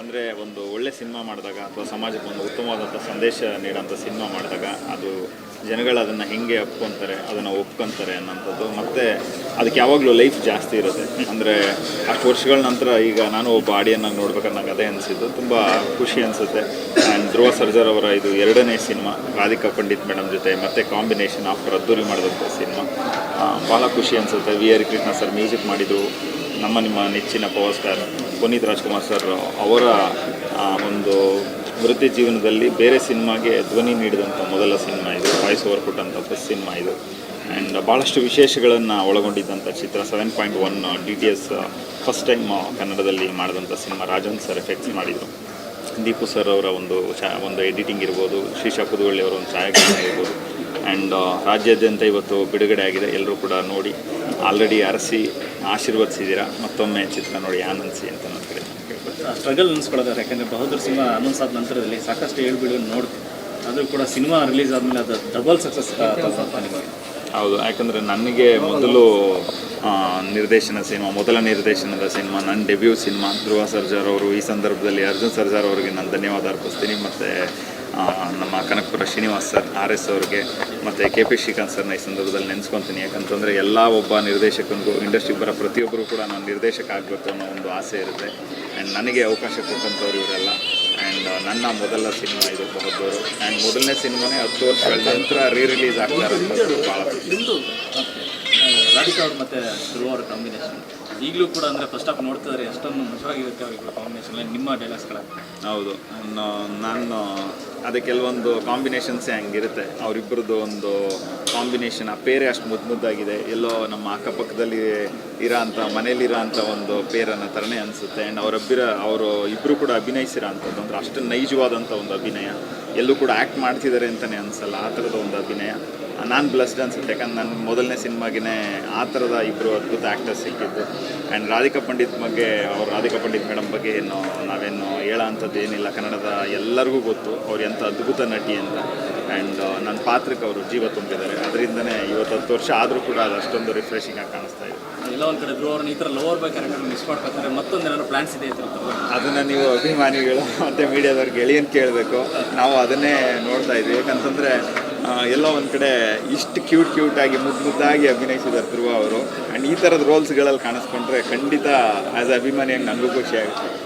ಅಂದರೆ ಒಂದು ಒಳ್ಳೆ ಸಿನಿಮಾ ಮಾಡಿದಾಗ ಅಥವಾ ಸಮಾಜಕ್ಕೆ ಒಂದು ಉತ್ತಮವಾದಂಥ ಸಂದೇಶ ನೀಡೋಂಥ ಸಿನಿಮಾ ಮಾಡಿದಾಗ ಅದು ಜನಗಳು ಅದನ್ನು ಹೆಂಗೆ ಒಪ್ಕೊತಾರೆ, ಅದನ್ನು ಒಪ್ಕೊತಾರೆ ಅನ್ನೋಂಥದ್ದು. ಮತ್ತು ಅದಕ್ಕೆ ಯಾವಾಗಲೂ ಲೈಫ್ ಜಾಸ್ತಿ ಇರುತ್ತೆ. ಅಂದರೆ ಅಷ್ಟು ವರ್ಷಗಳ ನಂತರ ಈಗ ನಾನು ಒಬ್ಬ ಆಡಿಯನ್ನು ನೋಡ್ಬೇಕಾದ್ರೆ ನಂಗೆ ಅದೇ ಅನಿಸಿದ್ದು. ತುಂಬ ಖುಷಿ ಅನಿಸುತ್ತೆ. ಆ್ಯಂಡ್ ಧ್ರುವ ಸರ್ಜರ್ ಅವರ ಇದು ಎರಡನೇ ಸಿನಿಮಾ ರಾಧಿಕಾ ಪಂಡಿತ್ ಮೇಡಮ್ ಜೊತೆ ಮತ್ತೆ ಕಾಂಬಿನೇಷನ್ ಆಫ್ಟರ್ ಅದ್ದೂರಿ ಮಾಡಿದಂಥ ಸಿನಿಮಾ. ಭಾಳ ಖುಷಿ ಅನಿಸುತ್ತೆ. V R Krishna sir music ಮಾಡಿದ್ದು. ನಮ್ಮ ನಿಮ್ಮ ನೆಚ್ಚಿನ power star. Puneeth Rajkumar sir, ಅವರ ಒಂದು ವೃತ್ತಿ ಜೀವನದಲ್ಲಿ ಬೇರೆ ಸಿನಿಮಾಗೆ ಧ್ವನಿ ನೀಡಿದಂಥ ಮೊದಲ ಸಿನಿಮಾ ಇದು ವಾಯ್ಸ್ ಓವರ್ ಕೊಟ್ಟಂಥ ಫಸ್ಟ್ ಸಿನಿಮಾ ಇದು. ಆ್ಯಂಡ್ ಭಾಳಷ್ಟು ವಿಶೇಷಗಳನ್ನು ಒಳಗೊಂಡಿದ್ದಂಥ ಚಿತ್ರ seven point one D T S first time ಕನ್ನಡದಲ್ಲಿ ಮಾಡಿದಂಥ ಸಿನಿಮಾ ರಾಜನ್ ಸರ್ ಎಫೆಕ್ಟ್ಸ್ ಮಾಡಿದರು. ದೀಪು ಸರ್ ಅವರ ಒಂದು ಚಾ ಒಂದು ಎಡಿಟಿಂಗ್ ಇರ್ಬೋದು, ಶ್ರೀಶಾ ಕುದುವಳ್ಳಿ ಅವರ ಒಂದು ಛಾಯಾಗ್ರಹಣ ಇರ್ಬೋದು. ಆ್ಯಂಡ್ ರಾಜ್ಯಾದ್ಯಂತ ಇವತ್ತು ಬಿಡುಗಡೆ ಆಗಿದೆ. ಎಲ್ಲರೂ ಕೂಡ ನೋಡಿ ಆಲ್ರೆಡಿ ಅರಸಿ ಆಶೀರ್ವದಿಸಿದ್ದೀರಾ? ಮತ್ತೊಮ್ಮೆ ಚಿತ್ರ ನೋಡಿ ಆನಂದಿಸಿ ಅಂತ ನನ್ನ ಕಡೆ ಸ್ಟ್ರಗಲ್ ಅನ್ಸ್ಕೊಳ್ತಾರೆ ಯಾಕಂದರೆ ಬಹದ್ದೂರ್ ಸಿನಿಮಾ ಅನೌನ್ಸ್ ಆದ ನಂತರದಲ್ಲಿ ಸಾಕಷ್ಟು ಹೇಳ್ಬಿಡು ನೋಡ್ತೀವಿ ಆದರೂ ಕೂಡ ಸಿನಿಮಾ ರಿಲೀಸ್ ಆದಮೇಲೆ ಅದು ಡಬಲ್ ಸಕ್ಸಸ್ ಹೌದು. ಯಾಕಂದರೆ ನನಗೆ ಮೊದಲು ನಿರ್ದೇಶನ ಸಿನಿಮಾ ಮೊದಲ ನಿರ್ದೇಶನದ ಸಿನಿಮಾ ನನ್ನ ಡೆಬ್ಯೂ ಸಿನಿಮಾ ಧ್ರುವ ಸರ್ಜಾರ್ ಅವರು ಈ ಸಂದರ್ಭದಲ್ಲಿ ಅರ್ಜುನ್ ಸರ್ಜಾರ್ ಅವರಿಗೆ ನಾನು ಧನ್ಯವಾದ ಅರ್ಪಿಸ್ತೀನಿ. ಮತ್ತು ನಮ್ಮ Kanakapura Srinivas sir, R S ಅವ್ರಿಗೆ ಮತ್ತು ಕೆ ಪಿ ಶ್ರೀಕಾಂತ್ ಸರ್ನ ಈ ಸಂದರ್ಭದಲ್ಲಿ ನೆನೆಸ್ಕೊತೀನಿ. ಯಾಕಂತಂದರೆ ಎಲ್ಲ ಒಬ್ಬ ನಿರ್ದೇಶಕನಿಗೂ ಇಂಡಸ್ಟ್ರಿಗೆ ಬರೋ ಪ್ರತಿಯೊಬ್ಬರು ಕೂಡ ನಾನು ನಿರ್ದೇಶಕ ಆಗಬೇಕು ಅನ್ನೋ ಒಂದು ಆಸೆ ಇರುತ್ತೆ. ಆ್ಯಂಡ್ ನನಗೆ ಅವಕಾಶ ಕೊಟ್ಟಂಥವ್ರು ಇವರೆಲ್ಲ. ಆ್ಯಂಡ್ ನನ್ನ ಮೊದಲ ಸಿನಿಮಾ ಇದು ಬಹದ್ದವರು ಆ್ಯಂಡ್ ಮೊದಲನೇ ಸಿನಿಮಾನೇ ಹತ್ತು ವರ್ಷಗಳ ನಂತರ ರೀ ರಿಲೀಸ್ ಆಗ್ತಾರೆ ಭಾಳ ರಾಧಿಕಾ ಅವ್ರು ಮತ್ತೆ ಕಾಂಬಿನೇಷನ್ ಈಗಲೂ ಕೂಡ ಅಂದರೆ ಫಸ್ಟ್ ಆಫ್ ನೋಡ್ತಿದ್ರೆ, ಎಷ್ಟೊಂದು ಮಜವಾಗಿರುತ್ತೆ ಅವರಿಗೆ ಕಾಂಬಿನೇಷನ್ ನಿಮ್ಮ ಡೈಲಾಗ್ಸ್ಗಳ ಹೌದು. ನಾನು ಅದೇ ಕೆಲವೊಂದು ಕಾಂಬಿನೇಷನ್ಸೇ ಹಂಗಿರುತ್ತೆ. ಅವರಿಬ್ಬರದ್ದು ಒಂದು ಕಾಂಬಿನೇಷನ್ ಆ ಪೇರೆ ಅಷ್ಟು ಮುದ್ದು ಮುದ್ದಾಗಿದೆ. ಎಲ್ಲೋ ನಮ್ಮ ಅಕ್ಕಪಕ್ಕದಲ್ಲಿ ಇರೋ ಅಂಥ ಮನೇಲಿರೋ ಅಂಥ ಒಂದು ಪೇರನ್ನು ಥರನೇ ಅನಿಸುತ್ತೆ. ಆ್ಯಂಡ್ ಅವರೊಬ್ಬರ ಅವರು ಇಬ್ಬರು ಕೂಡ ಅಭಿನಯಿಸಿರೋ ಅಂಥದ್ದು ಅಂದರೆ ಅಷ್ಟು ನೈಜವಾದಂಥ ಒಂದು ಅಭಿನಯ. ಎಲ್ಲೂ ಕೂಡ ಆ್ಯಕ್ಟ್ ಮಾಡ್ತಿದ್ದಾರೆ ಅಂತಲೇ ಅನಿಸಲ್ಲ. ಆ ಥರದ ಒಂದು ಅಭಿನಯ. ನಾನು ಬ್ಲಸ್ಡ್ ಅನ್ಸುತ್ತೆ ಯಾಕಂದ್ರೆ ನನ್ನ ಮೊದಲನೇ ಸಿನಿಮಾಗೆ ಆ ಥರದ ಇಬ್ಬರು ಅದ್ಭುತ ಆ್ಯಕ್ಟರ್ಸ್ ಸಿಕ್ಕಿದ್ದು. ಆ್ಯಂಡ್ ರಾಧಿಕಾ ಪಂಡಿತ್ ಬಗ್ಗೆ ಅವ್ರು ರಾಧಿಕಾ ಪಂಡಿತ್ ಮೇಡಮ್ ಬಗ್ಗೆ ಏನು ನಾವೇನು ಹೇಳೋ ಅಂಥದ್ದು ಏನಿಲ್ಲ. ಕನ್ನಡದ ಎಲ್ಲರಿಗೂ ಗೊತ್ತು ಅವ್ರು ಎಂಥ ಅದ್ಭುತ ನಟಿ ಅಂತ. ಆ್ಯಂಡ್ ನನ್ನ ಪಾತ್ರಕ್ಕೆ ಅವರು ಜೀವ ತುಂಬಿದ್ದಾರೆ. ಅದರಿಂದನೇ ಇವತ್ತು ಹತ್ತು ವರ್ಷ ಆದರೂ ಕೂಡ ಅದು ಅಷ್ಟೊಂದು ರಿಫ್ರೆಶಿಂಗ್ ಆಗಿ ಕಾಣಿಸ್ತಾ ಇದೆ. ಎಲ್ಲ ಒಂದು ಕಡೆ ಅವ್ರನ್ನ ಈ ಥರ ಲೋವರ್ ಬೈ ಕ್ಯಾರೆಕ್ಟರ್ ಮಿಸ್ ಮಾಡ್ಕೊತಾರೆ ಮತ್ತೊಂದು ಏನಾದ್ರು ಪ್ಲಾನ್ಸ್ ಇದೆ ಅಂತ ಅದನ್ನು ನೀವು ಅಭಿಮಾನಿಗಳು ಮತ್ತು ಮೀಡಿಯಾದವ್ರಿಗೆ ಗೆಳೆಯನ್ ಕೇಳಬೇಕು. ನಾವು ಅದನ್ನೇ ನೋಡ್ತಾ ಇದ್ವಿ ಯಾಕಂತಂದರೆ ಎಲ್ಲೋ ಒಂದು ಕಡೆ ಇಷ್ಟು ಕ್ಯೂಟ್ ಕ್ಯೂಟಾಗಿ ಮುದ್ದು ಮುದ್ದಾಗಿ ಅಭಿನಯಿಸಿದ್ದಾರೆ ಧ್ರುವ ಅವರು. ಆ್ಯಂಡ್ ಈ ಥರದ ರೋಲ್ಸ್ಗಳಲ್ಲಿ ಕಾಣಿಸ್ಕೊಂಡ್ರೆ ಖಂಡಿತ ಆ್ಯಸ್ ಅಭಿಮಾನಿಯಾಗಿ ನನಗೂ ಖುಷಿ ಆಗುತ್ತೆ.